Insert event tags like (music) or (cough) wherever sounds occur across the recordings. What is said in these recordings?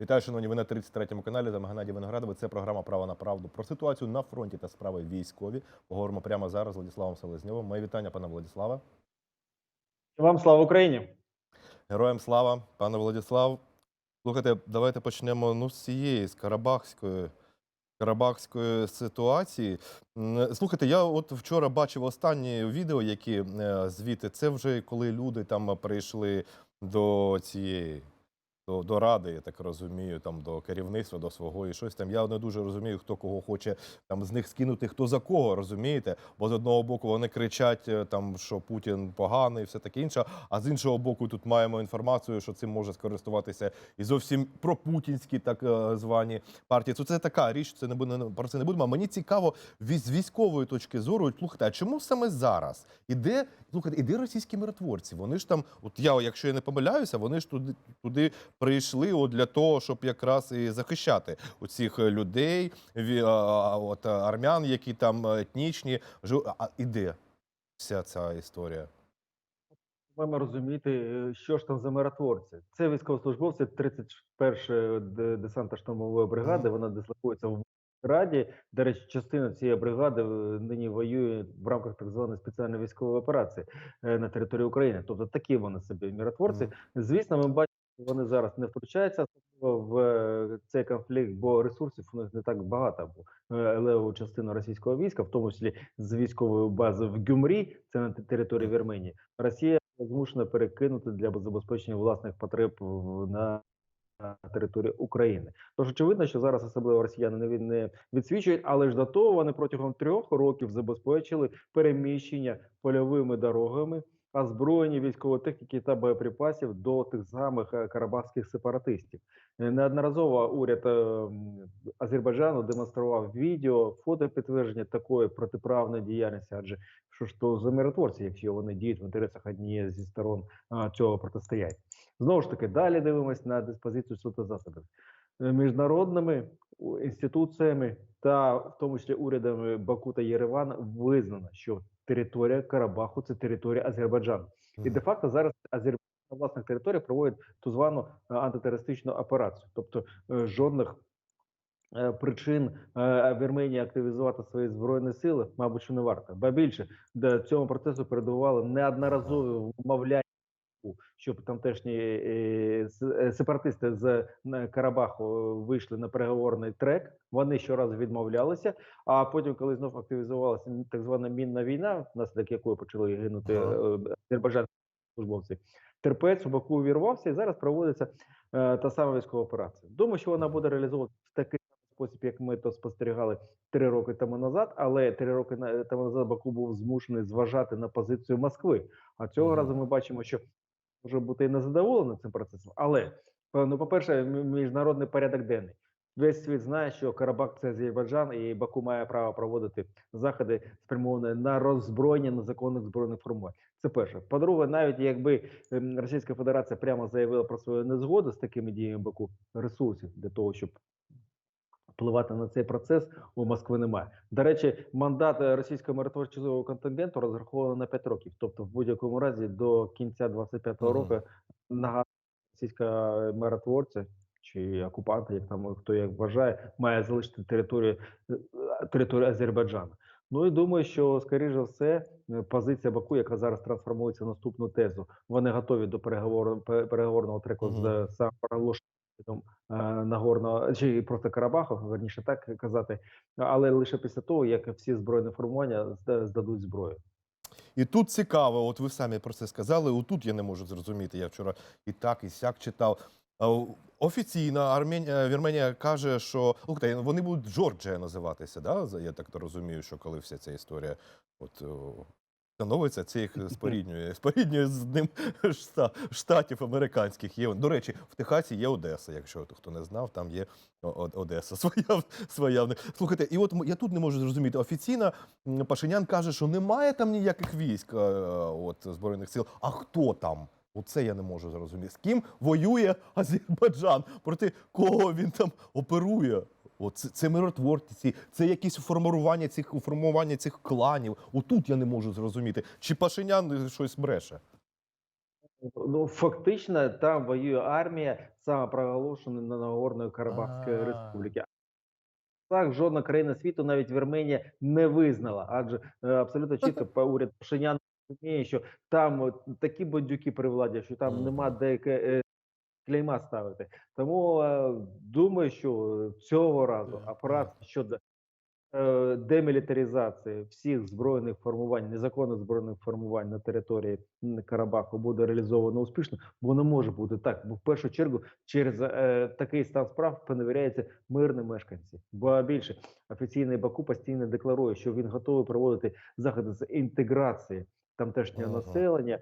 Вітаю, шановні, ви на 33-му каналі. Вами Геннадій Виноградовий. Це програма Право на правду про ситуацію на фронті та справи військові. Поговоримо прямо зараз з Владиславом Селезньовим. Моє вітання, пане Владиславе. Вам слава Україні! Героям слава, пане Владислав. Слухайте, давайте почнемо ну, з цієї, з Карабахської. Карабахської ситуації. Слухайте, я от вчора бачив останні відео, які е, звідти. Це вже коли люди там прийшли до цієї. До, до ради, я так розумію, там до керівництва, до свого і щось там. Я не дуже розумію, хто кого хоче там з них скинути, хто за кого, розумієте? Бо з одного боку вони кричать е, там, що Путін поганий, і все таке інше. А з іншого боку, тут маємо інформацію, що цим може скористуватися і зовсім пропутінські так е, звані партії. Це, це така річ, це не буде про це не будемо. Мені цікаво з військової точки зору. Слухайте, а чому саме зараз? Іде слухайте, іде російські миротворці? Вони ж там, от я, якщо я не помиляюся, вони ж туди туди прийшли от для того, щоб якраз і захищати оцих людей, ві- от армян, які там е, етнічні. А іде вся ця історія? Маємо розуміти, е, що ж там за миротворці. Це військовослужбовці 31-ї д- десантно-штурмової бригади. Вона дислокується в Раді. До речі, частина цієї бригади е, нині воює в рамках так званої спеціальної військової операції е, на території України. Тобто такі вони собі миротворці. Звісно, ми бачимо, вони зараз не втручаються в е, цей конфлікт, бо ресурсів у них не так багато. Бо е, леву частину російського війська, в тому числі з військової бази в Гюмрі, це на території Вірменії, Росія змушена перекинути для забезпечення власних потреб на території України. Тож очевидно, що зараз особливо росіяни не не відсвічують, але ж до того вони протягом трьох років забезпечили переміщення польовими дорогами, озброєння військової техніки та боєприпасів до тих самих е, карабахських сепаратистів. Е, Неодноразово уряд е, Азербайджану демонстрував відео, фото підтвердження такої протиправної діяльності, адже що ж то за миротворці, якщо вони діють в інтересах однієї зі сторон цього протистояння. Знову ж таки, далі дивимось на диспозицію суду та засобів міжнародними інституціями та в тому числі урядами Баку та Єревана визнано, що територія Карабаху це територія Азербайджану. І де-факто зараз Азербайджан на власних територіях проводить ту звану е, антитерористичну операцію, тобто е, жодних. е, Причин е, Вірменії активізувати свої збройні сили, мабуть, що не варто. Ба більше до цьому процесу передували неодноразові вмовляння, щоб тамтешні е, е, сепаратисти з Карабаху вийшли на переговорний трек. Вони щоразу відмовлялися. А потім, коли знов активізувалася так звана мінна війна, внаслідок якої почали гинути е, азербайджанські службовці, терпець у Баку увірвався, і зараз проводиться та сама військова операція. Думаю, що вона буде реалізовуватися в такий спосіб, як ми то спостерігали три роки тому назад. Але три роки тому назад Баку був змушений зважати на позицію Москви. А цього Мгм. разу ми бачимо, що може бути і незадоволений цим процесом. Але ну, по-перше, міжнародний порядок денний. Весь світ знає, що Карабах це Азербайджан, і Баку має право проводити заходи спрямовані на роззброєння незаконних збройних формувань. Це перше. По-друге, навіть якби ем, Російська Федерація прямо заявила про свою незгоду з такими діями Баку, ресурсів для того, щоб впливати на цей процес у Москви немає. До речі, мандат е, російського миротворчого контингенту розрахований на 5 років. Тобто, в будь-якому разі до кінця 25-го Мгм. року нагадую, російська миротворця чи окупанта, як там хто як вважає, має залишити територію е, територію Азербайджану. Ну і думаю, що скоріш за все е, позиція Баку, яка зараз трансформується в наступну тезу, вони готові до переговору пе- переговорного треку з Мгм. Самим Нагорного чи просто Карабаху, верніше так казати, але лише після того, як всі збройні формування здадуть зброю. І тут цікаво, от ви самі про це сказали. Отут я не можу зрозуміти. Я вчора і так, і сяк читав. Офіційно Армень- Вірменія каже, що вони будуть Джорджія називатися. Да? Я так розумію, що коли вся ця історія от, становиться, це їх споріднює. (laughs) Споріднює з ним штатів американських. Є, до речі, в Техасі є Одеса. Якщо хто не знав, там є Одеса (laughs) своя, своя. Слухайте, і от я тут не можу зрозуміти. Офіційно Пашинян каже, що немає там ніяких військ е, от, Збройних сил. А хто там? Оце я не можу зрозуміти. З ким воює Азербайджан? Проти кого він там оперує? От це, це миротворці, це якісь формування цих формування цих кланів. Отут я не можу зрозуміти. Чи Пашинян щось бреше? Ну, фактично, там воює армія самопроголошеної Нагорної Карабахської А. республіки. Так, жодна країна світу, навіть Вірменія, не визнала, адже е, абсолютно чітко па- уряд Пашинян розуміє, що там такі бандюки при владі, що там нема де клейма ставити. Тому е, думаю, що цього разу апарат щодо е, демілітаризації всіх збройних формувань, незаконних збройних формувань на території Карабаху буде реалізовано успішно, бо не може бути так. Бо в першу чергу через е, такий стан справ поневіряються мирні мешканці. Бо більше офіційний Баку постійно декларує, що він готовий проводити заходи з інтеграції тамтешнього Ага. населення,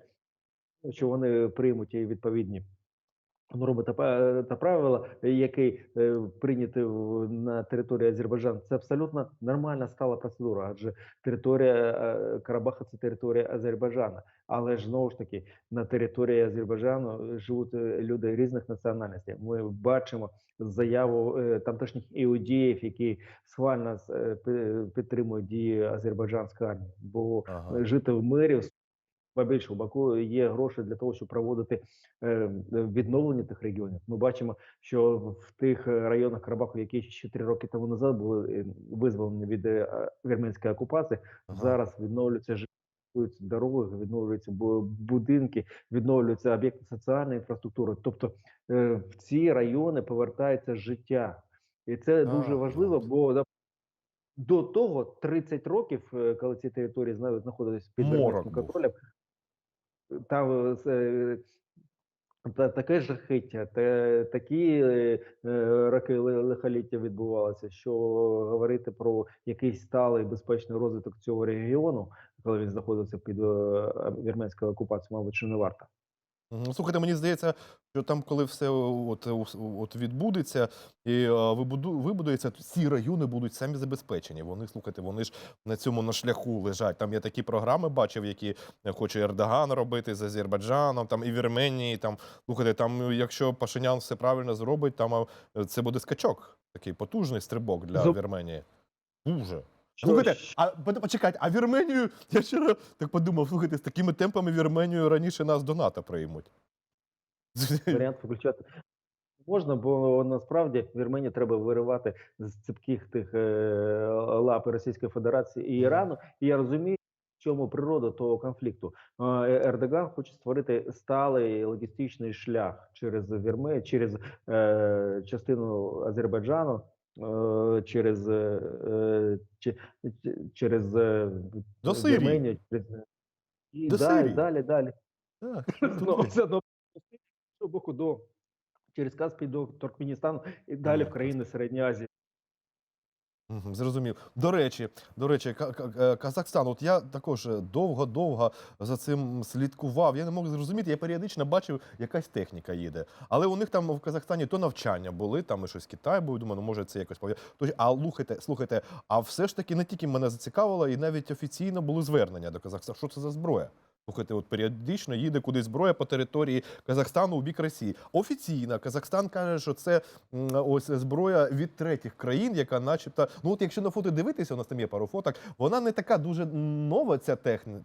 що вони приймуть і відповідні. Норми та, та правила, які е, прийняті на території Азербайджану, це абсолютно нормальна стала процедура, адже територія е, Карабаха це територія Азербайджану. Але ж знову ж таки на території Азербайджану живуть е, люди різних національностей. Ми бачимо заяву е, тамтешніх іудеїв, які схвально е, підтримують дії азербайджанської армії, бо Ага. жити в мирі Ба більше у Баку є гроші для того, щоб проводити е, відновлення тих регіонів. Ми бачимо, що в тих е, районах Карабаху, які ще три роки тому назад були е, визволені від е, вірменської окупації, Ага. зараз відновлюються відновлюються дороги, відновлюються будинки, відновлюються об'єкти соціальної інфраструктури. Тобто е, в ці райони повертається життя, і це дуже А, важливо, бо до того 30 років, е, коли ці території зна- знаходились під контролем, там е, е, та, таке жахиття, та, такі е, е, роки лихоліття відбувалися, що говорити про якийсь сталий безпечний розвиток цього регіону, коли він знаходився під е, вірменською окупацією, мабуть, що не варто. Слухайте, мені здається, що там, коли все от, от відбудеться і е, вибуду, вибудується, то ці райони будуть самі забезпечені. Вони, слухайте, вони ж на цьому на шляху лежать. Там я такі програми бачив, які хоче Ердоган робити з Азербайджаном, там і Вірменії. Там, слухайте, там, якщо Пашинян все правильно зробить, там це буде скачок, такий потужний стрибок для Зу- Вірменії. Дуже. Що- Слухайте, а по- почекайте, а Вірменію, (laughs) я вчора так подумав, слухайте, з такими темпами Вірменію раніше нас до НАТО приймуть. (laughs) варіант виключати можна, бо насправді Вірменію треба виривати з цепких тих е, лап Російської Федерації і Ірану. І я розумію, в чому природа того конфлікту. Е, Ердоган хоче створити сталий логістичний шлях через Вірме, через е, частину Азербайджану. Е, Через е, е, через До Сирії. Вірменію, через і До далі, Сирії. далі, далі. Так, (laughs) Ну, туди. одно з боку до через Каспій до Туркменістану і далі в країни Середньої Азії. Зрозумів. До речі, до речі, е, Казахстан. От я також е, довго-довго за цим слідкував. Я не можу зрозуміти. Я періодично бачив, якась техніка їде. Але у них там в Казахстані то навчання були, там і щось Китай був. Думаю, ну може це якось пов'язано. А слухайте, слухайте, а все ж таки не тільки мене зацікавило, і навіть офіційно були звернення до Казахстану. Що це за зброя? Слухайте, от періодично їде кудись зброя по території Казахстану у бік Росії. Офіційно Казахстан каже, що це ось зброя від третіх країн, яка, начебто, ну от якщо на фото дивитися, у нас там є пару фоток, вона не така дуже нова, ця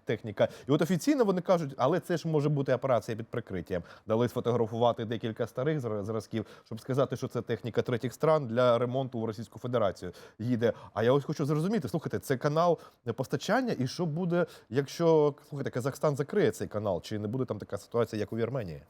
техніка. І от офіційно вони кажуть, але це ж може бути операція під прикриттям. Дали сфотографувати декілька старих зразків, щоб сказати, що це техніка третіх стран для ремонту в Російську Федерацію їде. А я ось хочу зрозуміти, слухайте, це канал постачання, і що буде, якщо слухайте, Казахстан закриє цей канал, чи не буде там така ситуація, як у Вірменії?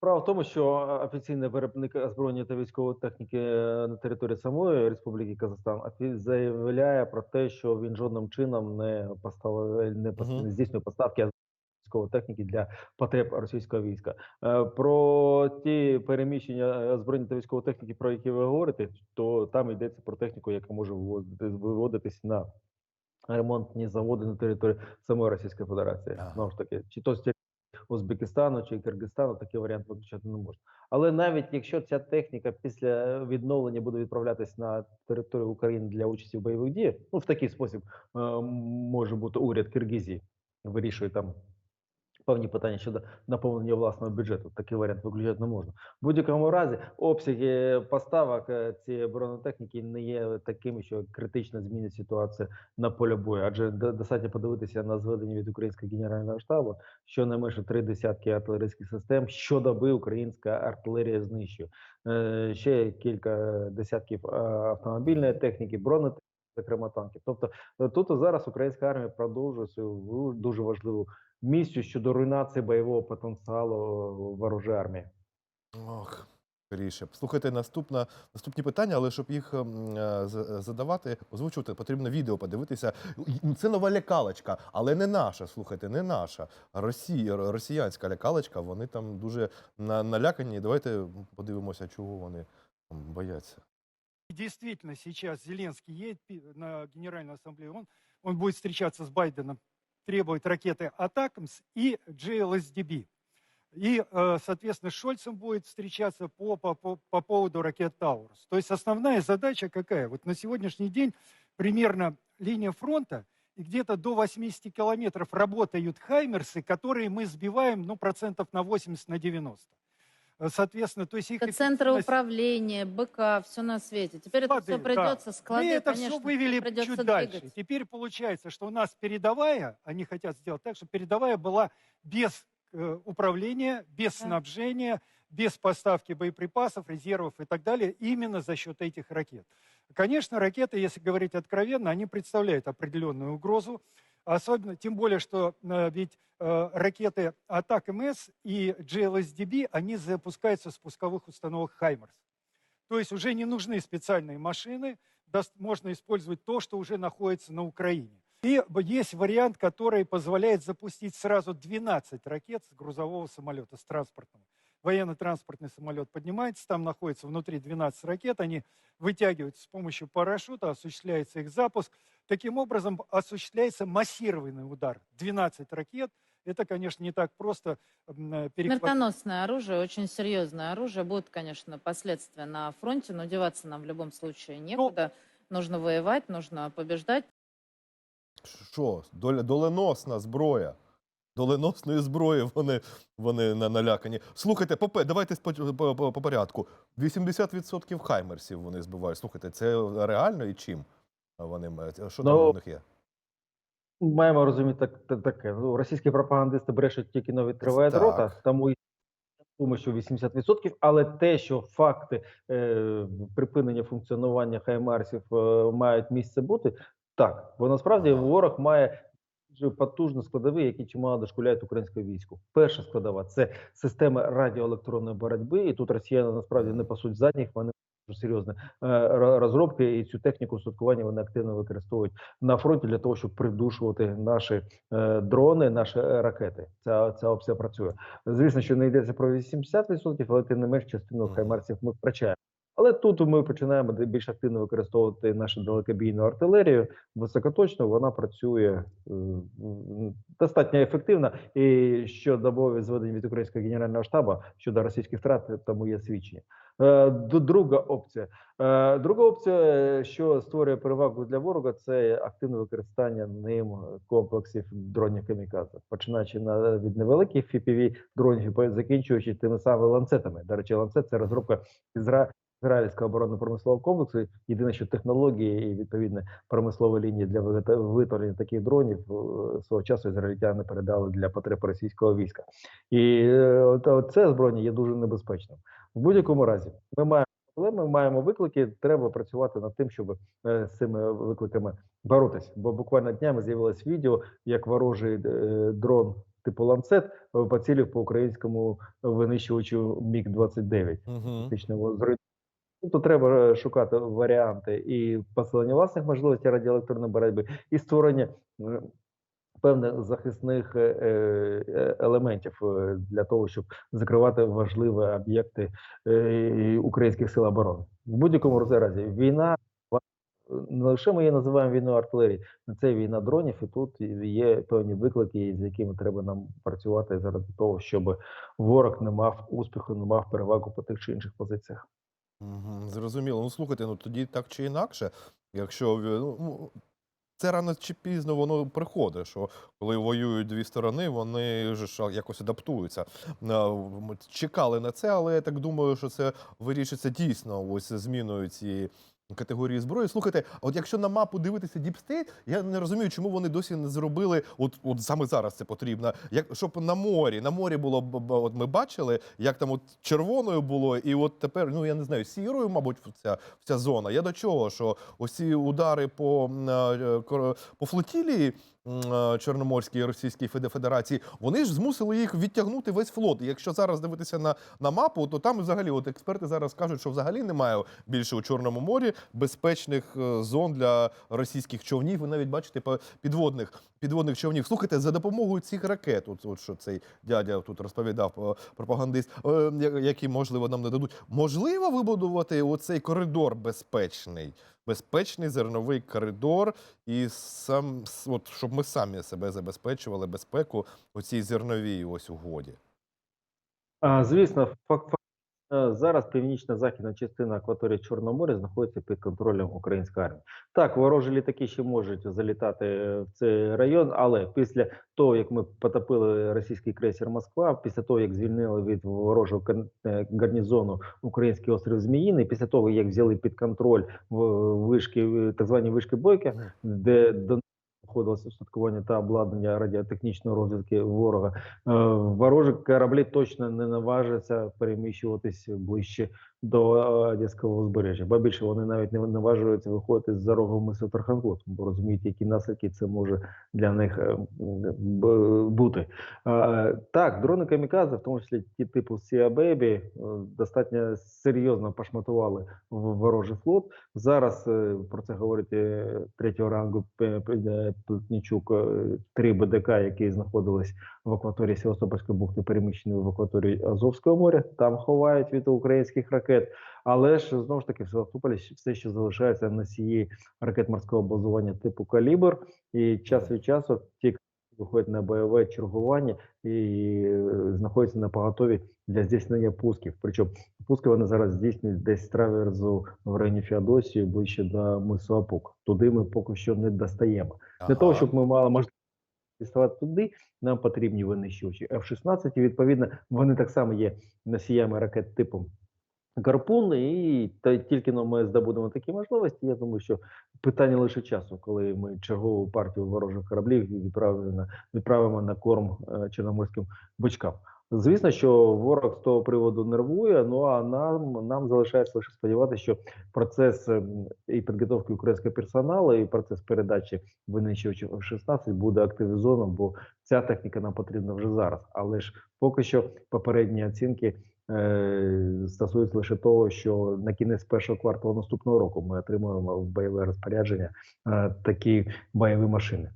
Справа в тому, що е, офіційний виробник озброєння та військової техніки е, на території самої Республіки Казахстан заявляє про те, що він жодним чином не поставив не, пос- Мгм. здійснює поставки військової техніки для потреб російського війська. Е, Про ті переміщення е, озброєння та військової техніки, про які ви говорите, то там йдеться про техніку, яка може виводитись на ремонтні заводи на території самої Російської Федерації. Ага. Знову ж таки, чи то з Узбекистану чи Киргизстану такий варіант виключати не можна. Але навіть якщо ця техніка після відновлення буде відправлятись на територію України для участі в бойових діях, ну в такий спосіб е, може бути уряд Киргизії вирішує там певні питання щодо наповнення власного бюджету. Такий варіант виключати не можна. В будь-якому разі обсяги поставок цієї бронетехніки не є такими, що критично змінить ситуацію на полі бою. Адже до- достатньо подивитися на зведення від українського генерального штабу, що не менше три десятки артилерійських систем щодоби українська артилерія знищує. Е, Ще кілька десятків е, автомобільної техніки, бронетехніки, зокрема танків. Тобто е, тут зараз українська армія продовжує свою дуже важливу місію щодо руйнації бойового потенціалу ворожої армії. Ох, скоріше. Слухайте, наступна, наступні питання, але щоб їх ем, е, задавати, озвучувати, потрібно відео подивитися. Це нова лякалочка, але не наша. Слухайте, не наша. Росія, росіянська лякалочка. Вони там дуже на- налякані. Давайте подивимося, чого вони там бояться. Действительно, сейчас Зеленский едет на Генеральную ассамблею, он, он будет встречаться с Байденом, требует ракеты «Атакамс» и GLSDB. И, э, соответственно, Шольцем будет встречаться по, по, по поводу ракет «Таурус». То есть основная задача какая? Вот на сегодняшний день примерно линия фронта, и где-то до 80 километров работают «Хаймерсы», которые мы сбиваем, ну, процентов на 80, на 90. Э, Соответственно, то есть их Это центры управления, БК, все на свете. Теперь это Склады, все да. придется, Мы склады, это конечно, все вывели чуть дальше. двигать. Теперь получается, что у нас передовая, они хотят сделать так, чтобы передовая была без э, управления, без Да. снабжения, без поставки боеприпасов, резервов и так далее, именно за счет этих ракет. Конечно, ракеты, если говорить откровенно, они представляют определенную угрозу, особенно, тем более, что э, ведь э, ракеты Атак-МС и GLSDB, они запускаются с пусковых установок «Хаймерс». То есть уже не нужны специальные машины, можно использовать то, что уже находится на Украине. И есть вариант, который позволяет запустить сразу 12 ракет с грузового самолета, с транспортного. Военно-транспортный самолет поднимается, там находится внутри 12 ракет, они вытягиваются с помощью парашюта, осуществляется их запуск. Таким образом осуществляется массированный удар. 12 ракет. Это, конечно, не так просто э, перехватить. Смертоносное оружие, очень серьезное оружие. Будут, конечно, последствия на фронте, но деваться нам в любом случае некуда. Нужно воевать, нужно побеждать. Що? Доля, доленосна зброя. Доленосної зброї вони, вони на- налякані. Слухайте, попе, давайте по, по, по, по порядку. 80% хаймерсів вони збивають. Слухайте, це реально і чим вони мають? Що там Ну, у них є? Маємо розуміти так, так, таке. Ну, російські пропагандисти брешуть тільки но відкривають Так. рота, тому і думаю, що 80%, але те, що факти е, припинення функціонування хаймарсів е, мають місце бути, так. Бо насправді ворог має дуже потужні складові, які чимало дошкуляють українське війську. Перша складова це системи радіоелектронної боротьби, і тут росіяни насправді не пасуть задніх, вони серйозні е, розробки, і цю техніку устаткування вони активно використовують на фронті для того, щоб придушувати наші е, дрони, наші е, ракети. Ця ця опція працює. Звісно, що не йдеться про 80%, але тим не менш частину Мгм. хаймарсів ми втрачаємо. Але тут ми починаємо більш активно використовувати нашу далекобійну артилерію. Високоточно вона працює е, достатньо ефективно. І щодобові зведення від українського генерального штабу щодо російських втрат, тому є свідчення. Е, Друга опція. Е, Друга опція, що створює перевагу для ворога, це активне використання ним комплексів дронів камікадзе, починаючи на від невеликих FPV дронів, закінчуючи тими самими ланцетами. До речі, ланцет це розробка ізра... ізраїльського оборонно-промислового комплексу. Єдине, що технології і відповідне промислові лінії для виготовлення таких дронів е, свого часу ізраїльтяни передали для потреб російського війська. І от це збройня є дуже небезпечним. В будь-якому разі, ми маємо проблеми, маємо виклики. Треба працювати над тим, щоб е, з цими викликами боротися. Бо буквально днями з'явилось відео, як ворожий е, дрон типу ланцет е, поцілив по українському винищувачу Міг 29 Угу. фактично зруйнував. Тобто треба е, шукати варіанти і посилення власних можливостей радіоелектронної боротьби, і створення певних захисних е, е, елементів для того, щоб закривати важливі об'єкти українських сил оборони. В будь-якому разі війна. Не лише ми її називаємо війною артилерії, це війна дронів, і тут є певні виклики, з якими треба нам працювати заради того, щоб ворог не мав успіху, не мав перевагу по тих чи інших позиціях. Угу. Зрозуміло. Ну слухайте, ну тоді так чи інакше, якщо ну, це рано чи пізно воно приходить. Що коли воюють дві сторони, вони ж якось адаптуються. Чекали на це, але я так думаю, що це вирішиться дійсно ось зміною цієї. Категорії зброї. Слухайте, от якщо на мапу дивитися State, я не розумію, чому вони досі не зробили, от, от саме зараз це потрібно, як щоб на морі, на морі було от ми бачили, як там от червоною було, і от тепер, ну я не знаю, сірою, мабуть, ця, вся зона. Я до чого? Що ось ці удари по, м, е, по флотілії е, Чорноморській Російській Феде- Федерації, вони ж змусили їх відтягнути весь флот. І якщо зараз дивитися на, на мапу, то там взагалі, от експерти зараз кажуть, що взагалі немає більше у Чорному морі безпечних е, зон для російських човнів. Ви навіть бачите підводних підводних човнів. Слухайте, за допомогою цих ракет, от, от що цей дядя тут розповідав е, пропагандист, е, які можливо нам не дадуть. Можливо вибудувати оцей коридор безпечний, безпечний зерновий коридор, і сам от щоб ми самі себе забезпечували безпеку у цій зерновій ось угоді. Звісно, зараз північно-західна частина акваторії Чорного моря знаходиться під контролем української армії. Так, ворожі літаки ще можуть залітати в цей район, але після того, як ми потопили російський крейсер Москва, після того, як звільнили від ворожого е, гарнізону український острів Зміїний, після того, як взяли під контроль вишки, е, так звані вишки Бойка, Мгм. де до знаходилося устаткування та обладнання радіотехнічної розвідки ворога. Е, Ворожі кораблі точно не наважаться переміщуватись ближче до е, Одеського узбережжя. Ба більше вони навіть не наважуються виходити з за рогу мису Тарханкот, бо розуміють, які наслідки це може для них е, бути. Так, дрони камікадзе, в тому числі ті типу Сіа Бебі, достатньо серйозно пошматували в- ворожий флот. Зараз е, про це говорить третього рангу Плетнічук, три БДК, які знаходились в акваторії Севастопольської бухти, переміщені в акваторії Азовського моря. Там ховають від українських ракет. Але ж знову ж таки в Севастополі все ще залишаються носії ракет морського базування типу Калібр. І час від часу ті виходять на бойове чергування і е, знаходяться на поготові для здійснення пусків. Причому пуски вони зараз здійснюють десь з траверзу в районі Феодосії, ближче до мису Апук. Туди ми поки що не достаємо. Для того, щоб ми мали можливість діставати туди, нам потрібні винищувачі F-16, і відповідно вони так само є носіями ракет типу Гарпун, і та тільки но ми здобудемо такі можливості. Я думаю, що питання лише часу, коли ми чергову партію ворожих кораблів відправимо на відправимо на корм е, чорноморським бичкам. Звісно, що ворог з того приводу нервує. Ну а нам нам залишається лише сподіватися, що процес ем, і підготовки українського персоналу, і процес передачі винищувачів F-16 буде активізовано, бо ця техніка нам потрібна вже зараз. Але ж поки що попередні оцінки е, стосуються лише того, що на кінець першого кварталу наступного року ми отримуємо в бойове розпорядження е, такі бойові машини.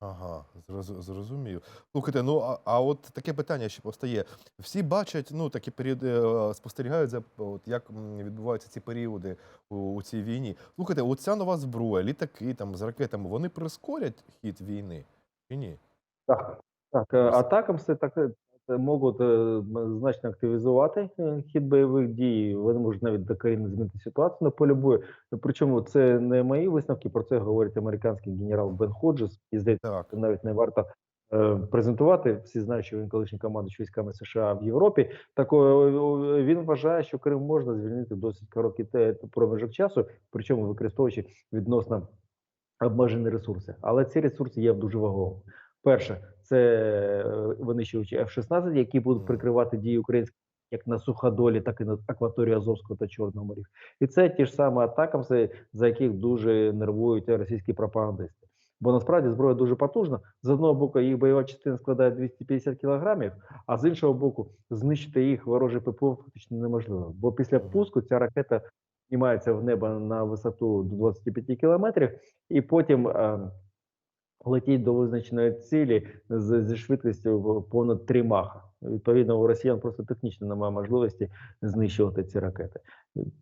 Ага, зроз- зрозумів. Слухайте, ну а, а от таке питання ще постає. Всі бачать, ну такі періоди е, спостерігають за от, як відбуваються ці періоди у, у цій війні. Слухайте, оця нова зброя, літаки там з ракетами, вони прискорять хід війни чи ні? Так, так, е, атакамси так можуть е, значно активізувати е, хід бойових дій. Вони можуть навіть докорінно змінити ситуацію на полі бою. Причому це не мої висновки, про це говорить американський генерал Бен Ходжес. І здається, навіть не варто е, презентувати. Всі знають, що він колишній командуючий військами США в Європі. Так він вважає, що Крим можна звільнити досить короткий проміжок часу, причому використовуючи відносно обмежені ресурси. Але ці ресурси є дуже ваговими. Перше, це е, винищувачі F-16, які будуть прикривати дії українських як на суходолі, так і на акваторії Азовського та Чорного морів. І це ті ж самі атакамси, за яких дуже нервують російські пропагандисти. Бо насправді зброя дуже потужна. З одного боку, їх бойова частина складає 250 кілограмів, а з іншого боку, знищити їх вороже ППО фактично неможливо. Бо після пуску ця ракета піднімається в небо на висоту до 25 кілометрів, і потім е, летіть до визначеної цілі з, зі швидкістю понад 3 маха. Відповідно, у росіян просто технічно немає можливості знищувати ці ракети.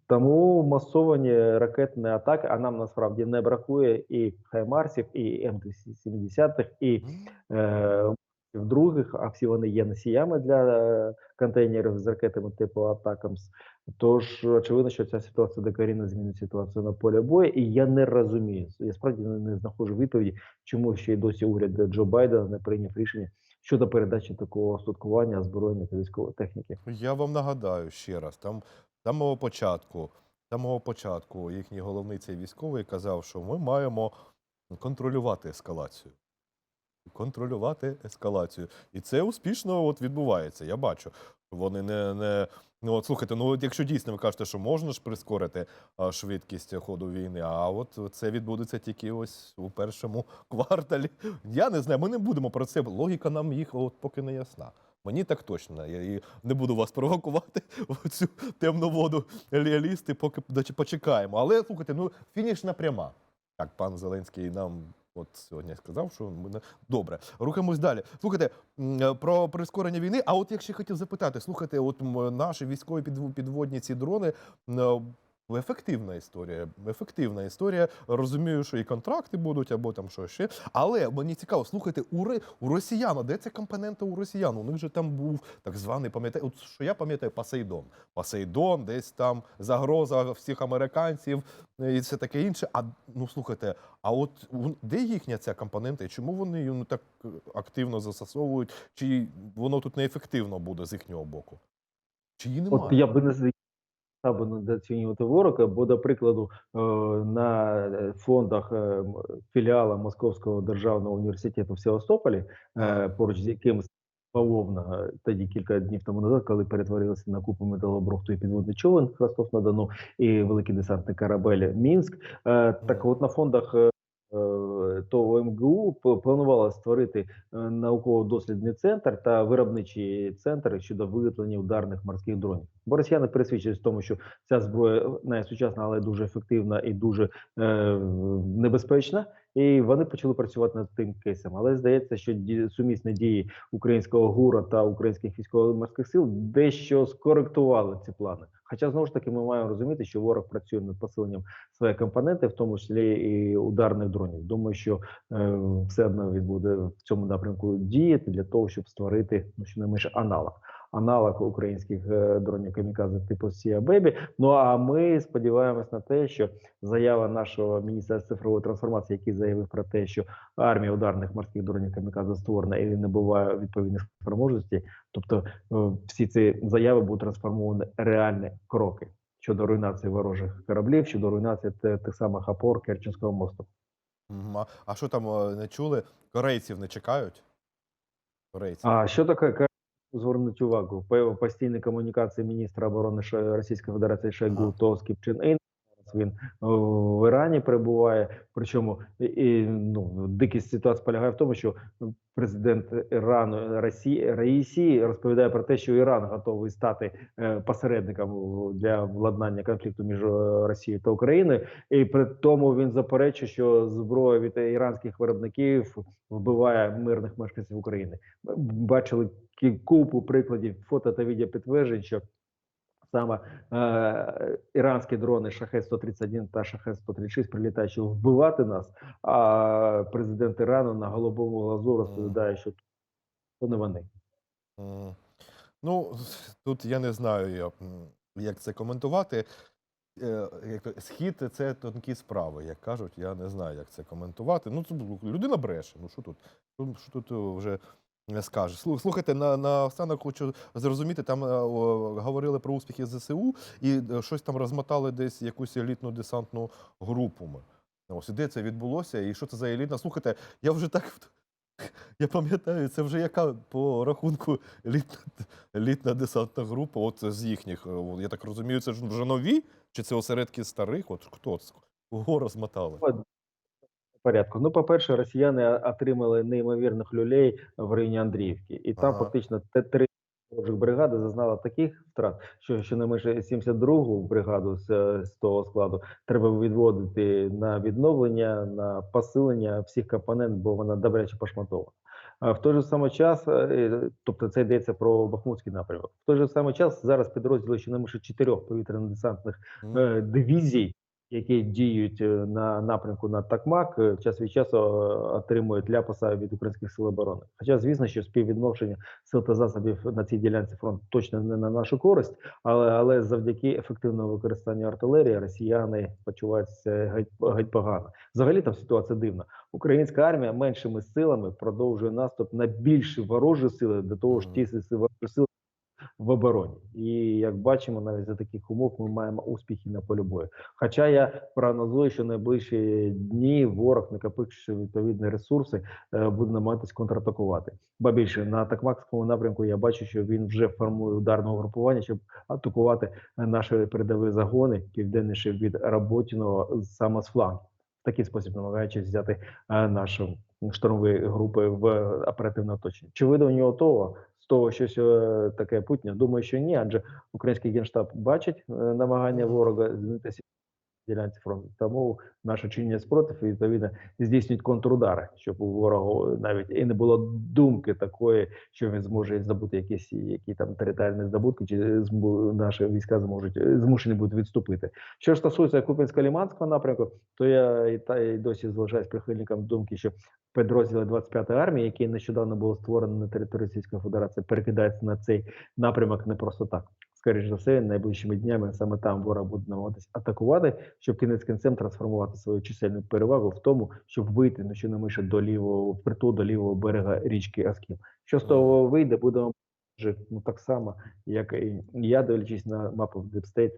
Тому масовані ракетні атаки, а нам насправді не бракує і Хаймарсів, і М-70, і М, е, других, а всі вони є носіями для е, контейнерів з ракетами типу Атакамс. Тож очевидно, що ця ситуація докорінно змінить ситуацію на полі бою, і я не розумію. Я справді не, знаходжу відповіді, чому ще й досі уряд Джо Байдена не прийняв рішення щодо передачі такого устаткування, озброєння та військової техніки. Я вам нагадаю ще раз, там самого початку, самого початку їхній головний цей військовий казав, що ми маємо контролювати ескалацію. Контролювати ескалацію. І це успішно от відбувається. Я бачу. Вони не, не ну от слухайте, ну от якщо дійсно ви кажете, що можна ж прискорити а, швидкість ходу війни, а от це відбудеться тільки ось у першому (laughs) кварталі. Я не знаю, ми не будемо про це. Логіка нам їх от поки не ясна. Мені так точно. Я і не буду вас провокувати (laughs) в цю темну воду реалісти, поки почекаємо. Але слухайте, ну фінішна пряма. Так, пан Зеленський нам от сьогодні сказав, що ми добре. Рухаємось далі. Слухайте е, про прискорення війни. А от я ще хотів запитати, слухайте, от наші військові підв- підводні ці дрони. Ефективна історія, ефективна історія. Розумію, що і контракти будуть або там що ще. Але мені цікаво, слухайте, у, у росіян, а де ця компонента у росіян? У них же там був так званий, пам'ятаю, от що я пам'ятаю, Посейдон. Посейдон, десь там загроза всіх американців е, і все таке інше. А ну слухайте, а от де їхня ця компонента? І чому вони її ну, так е, активно застосовують? Чи воно тут неефективно буде з їхнього боку? Чи її немає? От я би не би недооцінювати ворога, бо, до прикладу, е, на е, фондах е, філіала Московського державного університету в Севастополі, поруч з яким бавовна тоді кілька днів тому назад, коли перетворилися на купу металобрухту і підводний човен Ростов на Дону і великий десантний корабель Мінськ. Так от на фондах. е, МГУ п- планувало створити науково-дослідний центр та виробничі центри щодо виготовлення ударних морських дронів. Бо росіяни пересвідчились в тому, що ця зброя найсучасна, але дуже ефективна і дуже е, небезпечна. І вони почали працювати над тим кейсом. Але здається, що ді- сумісні дії українського ГУРа та українських військово-морських сил дещо скоректували ці плани. Хоча знову ж таки ми маємо розуміти, що ворог працює над посиленням своєї компоненти, в тому числі і ударних дронів. Думаю, що е, все одно він буде в цьому напрямку діяти для того, щоб створити ну, щонайменше аналог. Аналог українських е, дронів камікадзе типу Сія Бебі. Ну а ми сподіваємось на те, що заява нашого міністра цифрової трансформації, який заявив про те, що армія ударних морських дронів камікадзе створена і не буває відповідних спроможностей. Тобто е, всі ці заяви будуть трансформовані реальні кроки щодо руйнації ворожих кораблів, щодо руйнації тих самих опор Керченського мосту. А- що там е, не чули? Корейців не чекають? Корейців. А що таке звернути увагу? По- Постійні комунікації міністра оборони Російської Федерації Шойгу то з Кім Ін. Він е, в Ірані перебуває. Причому і, ну, дикість ситуації полягає в тому, що президент Ірану Росії Раїсі розповідає про те, що Іран готовий стати е, посередником для владнання конфлікту між е, Росією та Україною. І при тому він заперечує, що зброя від іранських виробників вбиває мирних мешканців України. Ми бачили купу прикладів фото та відео підтверджень, що саме е, іранські дрони Шахет 131 та Шахет 136 прилітають, щоб вбивати нас. А президент Ірану на голубому глазу розповідає, що то не вони. Ну, тут я не знаю, як це коментувати. Е, Схід це тонкі справи, як кажуть, я не знаю, як це коментувати. Ну, це людина бреше. Ну що тут? Що тут е, вже Слух- Слухайте, на, на останок хочу зрозуміти, там е, о, говорили про успіхи ЗСУ і е, щось там розмотали десь якусь елітну десантну групу. Ось і де це відбулося, і що це за елітна? Слухайте, я вже так. Я пам'ятаю, це вже яка по рахунку елітна, елітна десантна група, от з їхніх. е, Я так розумію, це ж вже нові? Чи це осередки старих? От хто? Кого розмотали? Порядку. Ну, по-перше, росіяни отримали неймовірних люлей в районі Андріївки, і там Ага. фактично те- три бригади зазнала таких втрат, що щонайменше 72-гу бригаду з, з того складу треба відводити на відновлення, на посилення всіх компонент, бо вона добряче пошматована. А в той же самий час, е, тобто це йдеться про Бахмутський напрямок. В той же самий час зараз підрозділи щонайменше чотирьох повітряно-десантних е, дивізій які діють е, на напрямку на Такмак, е, час від часу е, отримують ляпаса від українських сил оборони. Хоча, звісно, що співвідношення сил та засобів на цій ділянці фронту точно не на нашу користь, але, але завдяки ефективному використанню артилерії росіяни почуваються геть, геть погано. Взагалі там ситуація дивна. Українська армія меншими силами продовжує наступ на більші ворожі сили, до того ж ті сили в обороні. І як бачимо, навіть за таких умов ми маємо успіхи на полі бою. Хоча я прогнозую, що найближчі дні ворог, накопичивши відповідні ресурси, е, буде намагатись контратакувати. Ба більше на Такмакському напрямку я бачу, що він вже формує ударне угрупування, щоб атакувати наші передові загони південніше від Роботіного саме з флангів. В такий спосіб намагаючись взяти е, наші штурмові групи в оперативне оточення. Чи вийде у нього того? Того щось таке путня. Думаю, що ні, адже український генштаб бачить е, намагання ворога змінитися на ділянці фронту. Тому наше чинення спротив відповідно здійснюють контрудари, щоб у ворогу навіть і не було думки такої, що він зможе здобути якісь які там територіальні здобутки, чи наші війська зможуть змушені будуть відступити. Що ж стосується Купінсько-Ліманського напрямку, то я і та і досі залишаюсь прихильником думки, що підрозділи 25-ї армії, які нещодавно було створено на території Російської Федерації, перекидаються на цей напрямок не просто так. Скоріше за все, найближчими днями саме там ворог буде намагатися атакувати, щоб кінець кінцем трансформувати свою чисельну перевагу в тому, щоб вийти ну, щонайменше до лівого впритул до лівого берега річки Аскім. Що з того вийде, будемо ну так само, як і я, дивлячись на мапу Deep State,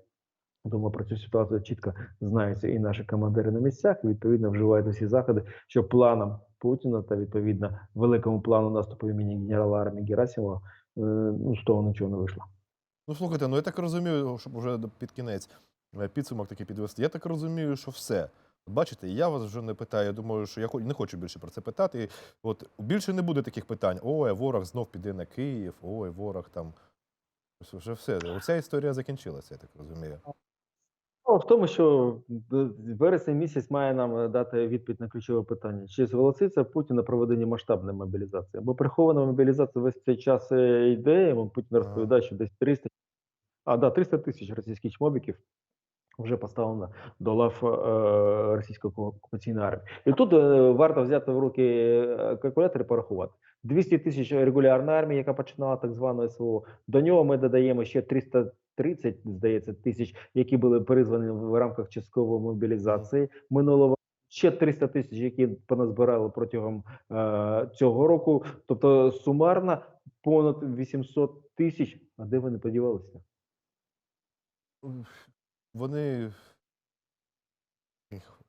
Думаю, про цю ситуацію чітко знаються і наші командири на місцях. і, Відповідно, вживають усі заходи, що планом Путіна та відповідно великому плану наступу імені генерала армії Герасимова е, ну з того нічого не вийшло. Ну слухайте, ну я так розумію, щоб вже під кінець е, підсумок такий підвести. Я так розумію, що все. Бачите, я вас вже не питаю. Я думаю, що я не хочу більше про це питати. От більше не буде таких питань. Ой, ворог знов піде на Київ, ой, ворог там. Вже все. Оця історія закінчилася, я так розумію. В тому, що д- вересень місяць має нам е, дати відповідь на ключове питання: чи зголоситься Путін на проведення масштабної мобілізації? Бо прихована мобілізація весь цей час е, йде. Путін розповідає, що десь 300, а да, 300 тисяч російських чмобіків вже поставлено до лав е, російської окупаційної армії. І тут е, варто взяти в руки е, калькулятор і порахувати. 200 тисяч регулярна армія, яка починала так звану СВО. До нього ми додаємо ще 330, здається, тисяч, які були призвані в рамках часткової мобілізації минулого. Ще 300 тисяч, які поназбирали протягом е, цього року. Тобто сумарно понад 800 тисяч. А де вони подівалися? Вони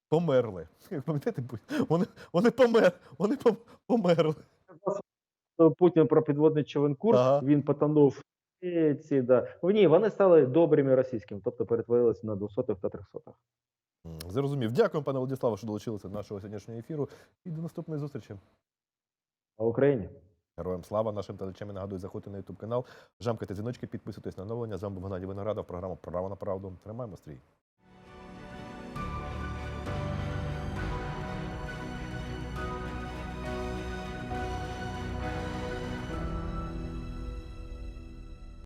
померли. (laughs) Пам'ятаєте, вони, вони помер, вони померли. Путін про підводний човен курс, Ага. він потонув. І ці, да. Ні, вони стали добрими російськими, тобто перетворилися на 200 та 300 М, Зрозумів. Дякую, пане Владиславе, що долучилися до нашого сьогоднішнього ефіру. І до наступної зустрічі. А в Україні. Героям слава нашим телечам нагадую, заходьте на ютуб канал, жамкайте дзвіночки, підписуйтесь на оновлення. З вами був Геннадій Виноградов, програма Право на правду. Тримаємо стрій.